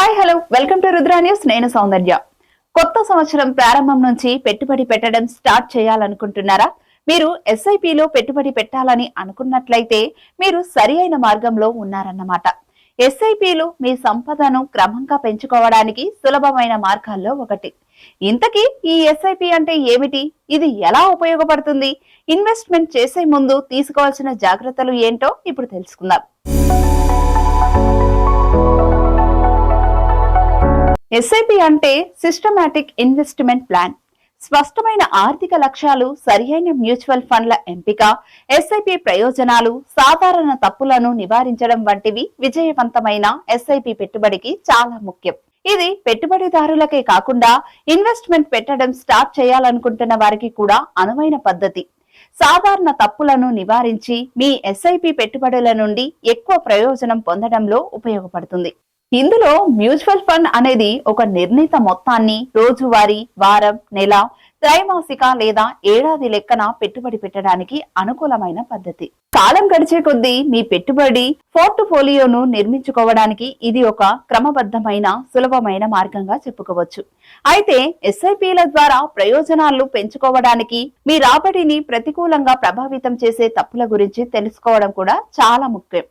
Hi hello welcome to Rudra news నేను సౌందర్య. కొత్త సంవత్సరం ప్రారంభం నుంచి పెట్టుబడి పెట్టడం స్టార్ట్ చేయాలనుకుంటున్నారా? మీరు ఎస్ఐపిలో పెట్టుబడి పెట్టాలని అనుకున్నట్లయితే మీరు సరి అయిన మార్గంలో ఉన్నారన్నమాట. ఎస్ఐపిలు మీ సంపదను క్రమంగా పెంచుకోవడానికి సులభమైన మార్గాల్లో ఒకటి. ఇంతకీ ఈ ఎస్ఐపి అంటే ఏమిటి? ఇది ఎలా ఉపయోగపడుతుంది? ఇన్వెస్ట్మెంట్ చేసే ముందు తీసుకోవాల్సిన జాగ్రత్తలు ఏంటో ఇప్పుడు తెలుసుకుందాం. ఎస్ఐపి అంటే సిస్టమాటిక్ ఇన్వెస్ట్మెంట్ ప్లాన్ స్పష్టమైన ఆర్థిక లక్ష్యాలు సరియైన మ్యూచువల్ ఫండ్ల ఎంపిక ఎస్ఐపి ప్రయోజనాలు సాధారణ తప్పులను నివారించడం వంటివి విజయవంతమైన ఎస్ఐపి పెట్టుబడికి చాలా ముఖ్యం. ఇది పెట్టుబడిదారులకే కాకుండా ఇన్వెస్ట్మెంట్ పెట్టడం స్టార్ట్ చేయాలనుకుంటున్న వారికి కూడా అనువైన పద్ధతి. సాధారణ తప్పులను నివారించి మీ ఎస్ఐపి పెట్టుబడుల నుండి ఎక్కువ ప్రయోజనం పొందడంలో ఉపయోగపడుతుంది. ఇందులో మ్యూచువల్ ఫండ్ అనేది ఒక నిర్ణీత మొత్తాన్ని రోజువారీ వారం నెల త్రైమాసిక లేదా ఏడాది లెక్కన పెట్టుబడి పెట్టడానికి అనుకూలమైన పద్ధతి. కాలం గడిచే కొద్దీ మీ పెట్టుబడి పోర్ట్ఫోలియోను నిర్మించుకోవడానికి ఇది ఒక క్రమబద్ధమైన సులభమైన మార్గంగా చెప్పుకోవచ్చు. అయితే ఎస్ఐపిల ద్వారా ప్రయోజనాలు పెంచుకోవడానికి మీ రాబడిని ప్రతికూలంగా ప్రభావితం చేసే తప్పుల గురించి తెలుసుకోవడం కూడా చాలా ముఖ్యం.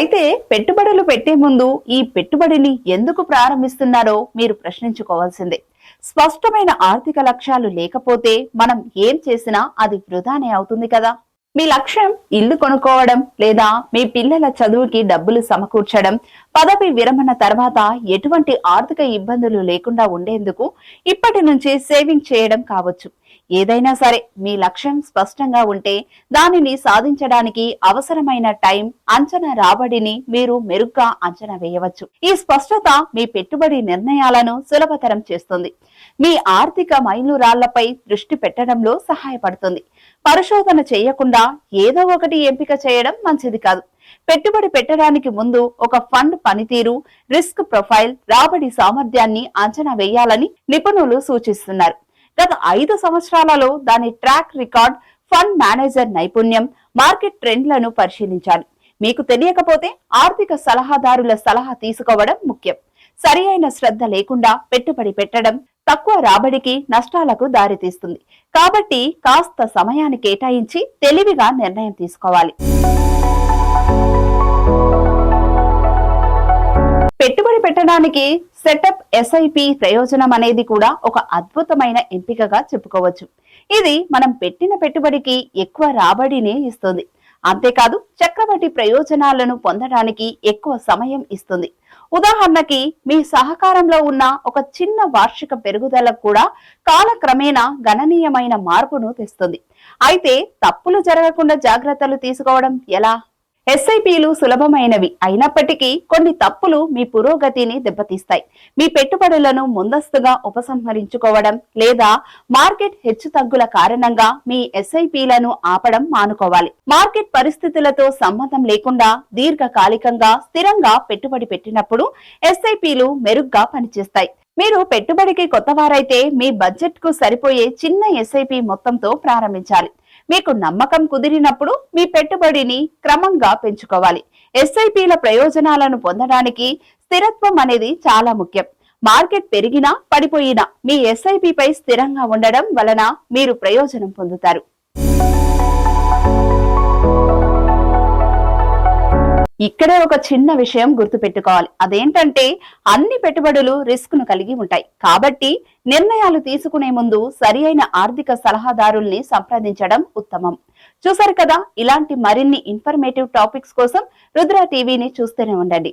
అయితే పెట్టుబడులు పెట్టే ముందు ఈ పెట్టుబడిని ఎందుకు ప్రారంభిస్తున్నారో మీరు ప్రశ్నించుకోవాల్సిందే. స్పష్టమైన ఆర్థిక లక్ష్యాలు లేకపోతే మనం ఏం చేసినా అది వృధానే అవుతుంది కదా. మీ లక్ష్యం ఇల్లు కొనుక్కోవడం లేదా మీ పిల్లల చదువుకి డబ్బులు సమకూర్చడం పదవి విరమణ తర్వాత ఎటువంటి ఆర్థిక ఇబ్బందులు లేకుండా ఉండేందుకు ఇప్పటి నుంచే సేవింగ్ చేయడం కావచ్చు. ఏదైనా సరే మీ లక్ష్యం స్పష్టంగా ఉంటే దానిని సాధించడానికి అవసరమైన టైం అంచనా రాబడిని మీరు మెరుగ్గా అంచనా వేయవచ్చు. ఈ స్పష్టత మీ పెట్టుబడి నిర్ణయాలను సులభతరం చేస్తుంది. మీ ఆర్థిక మైలురాళ్ళపై దృష్టి పెట్టడంలో సహాయపడుతుంది. పరిశోధన చేయకుండా ఏదో ఒకటి ఎంపిక చేయడం మంచిది కాదు. పెట్టుబడి పెట్టడానికి ముందు ఒక ఫండ్ పనితీరు రిస్క్ ప్రొఫైల్ రాబడి సామర్థ్యాన్ని అంచనా వేయాలని నిపుణులు సూచిస్తున్నారు. గత ఐదు సంవత్సరాలలో దాని ట్రాక్ రికార్డ్ ఫండ్ మేనేజర్ నైపుణ్యం మార్కెట్ ట్రెండ్లను పరిశీలించాలి. మీకు తెలియకపోతే ఆర్థిక సలహాదారుల సలహా తీసుకోవడం ముఖ్యం. సరి అయిన శ్రద్ధ లేకుండా పెట్టుబడి పెట్టడం తక్కువ రాబడికి నష్టాలకు దారితీస్తుంది. కాబట్టి కాస్త సమయాన్ని కేటాయించి తెలివిగా నిర్ణయం తీసుకోవాలి. పెట్టుబడి పెట్టడానికి సెటప్ ఎస్ఐపి ప్రయోజనం అనేది కూడా ఒక అద్భుతమైన ఎంపికగా చెప్పుకోవచ్చు. ఇది మనం పెట్టిన పెట్టుబడికి ఎక్కువ రాబడిని ఇస్తుంది. అంతేకాదు చక్రవడ్డీ ప్రయోజనాలను పొందడానికి ఎక్కువ సమయం ఇస్తుంది. ఉదాహరణకి మీ సహకారంలో ఉన్న ఒక చిన్న వార్షిక పెరుగుదల కూడా కాలక్రమేణా గణనీయమైన మార్పును తెస్తుంది. అయితే తప్పులు జరగకుండా జాగ్రత్తలు తీసుకోవడం ఎలా? ఎస్ఐపిలు సులభమైనవి అయినప్పటికీ కొన్ని తప్పులు మీ పురోగతిని దెబ్బతీస్తాయి. మీ పెట్టుబడులను ముందస్తుగా ఉపసంహరించుకోవడం లేదా మార్కెట్ హెచ్చుతగ్గుల కారణంగా మీ ఎస్ఐపిలను ఆపడం మానుకోవాలి. మార్కెట్ పరిస్థితులతో సంబంధం లేకుండా దీర్ఘకాలికంగా స్థిరంగా పెట్టుబడి పెట్టినప్పుడు ఎస్ఐపిలు మెరుగ్గా పనిచేస్తాయి. మీరు పెట్టుబడికి కొత్తవారైతే మీ బడ్జెట్కు సరిపోయే చిన్న ఎస్ఐపి మొత్తంతో ప్రారంభించాలి. మీకు నమ్మకం కుదిరినప్పుడు మీ పెట్టుబడిని క్రమంగా పెంచుకోవాలి. ఎస్ఐపిల ప్రయోజనాలను పొందడానికి స్థిరత్వం అనేది చాలా ముఖ్యం. మార్కెట్ పెరిగినా పడిపోయినా మీ ఎస్ఐపిపై స్థిరంగా ఉండడం వలన మీరు ప్రయోజనం పొందుతారు. ఇక్కడే ఒక చిన్న విషయం గుర్తుపెట్టుకోవాలి. అదేంటంటే అన్ని పెట్టుబడులు రిస్క్ను కలిగి ఉంటాయి. కాబట్టి నిర్ణయాలు తీసుకునే ముందు సరి అయిన ఆర్థిక సలహాదారుల్ని సంప్రదించడం ఉత్తమం. చూసారు కదా ఇలాంటి మరిన్ని ఇన్ఫర్మేటివ్ టాపిక్స్ కోసం రుద్ర టీవీని చూస్తూనే ఉండండి.